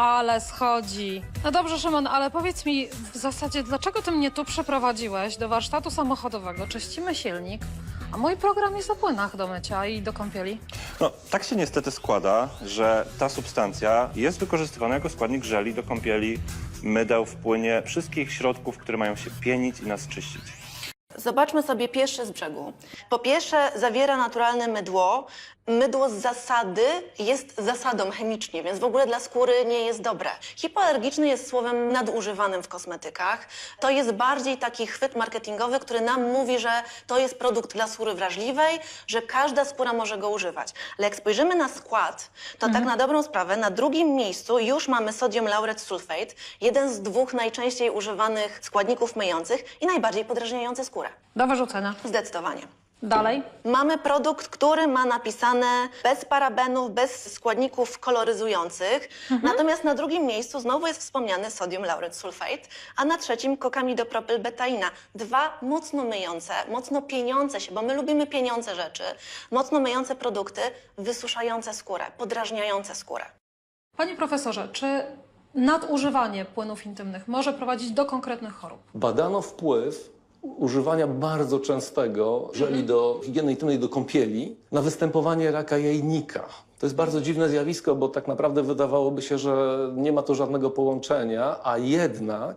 Ale schodzi. No dobrze, Szymon, ale powiedz mi w zasadzie, dlaczego ty mnie tu przeprowadziłeś do warsztatu samochodowego? Czyścimy silnik, a mój program jest o płynach do mycia i do kąpieli. No, tak się niestety składa, że ta substancja jest wykorzystywana jako składnik żeli do kąpieli, mydeł w płynie, wszystkich środków, które mają się pienić i nas czyścić. Zobaczmy sobie pierwsze z brzegu. Po pierwsze, zawiera naturalne mydło. Mydło z zasady jest zasadą chemicznie, więc w ogóle dla skóry nie jest dobre. Hipoalergiczny jest słowem nadużywanym w kosmetykach. To jest bardziej taki chwyt marketingowy, który nam mówi, że to jest produkt dla skóry wrażliwej, że każda skóra może go używać. Ale jak spojrzymy na skład, to tak na dobrą sprawę na drugim miejscu już mamy sodium lauret sulfate, jeden z dwóch najczęściej używanych składników myjących i najbardziej podrażniający skórę. Do wyrzucenia. Zdecydowanie. Dalej. Mamy produkt, który ma napisane bez parabenów, bez składników koloryzujących. Natomiast na drugim miejscu znowu jest wspomniany sodium lauret sulfate, a na trzecim kokamidopropylbetaina. Dwa mocno myjące, mocno pieniące się, bo my lubimy pieniące rzeczy, mocno myjące produkty, wysuszające skórę, podrażniające skórę. Panie profesorze, czy nadużywanie płynów intymnych może prowadzić do konkretnych chorób? Badano wpływ używania bardzo częstego żeli do higieny intymnej, do kąpieli, na występowanie raka jajnika. To jest bardzo dziwne zjawisko, bo tak naprawdę wydawałoby się, że nie ma to żadnego połączenia, a jednak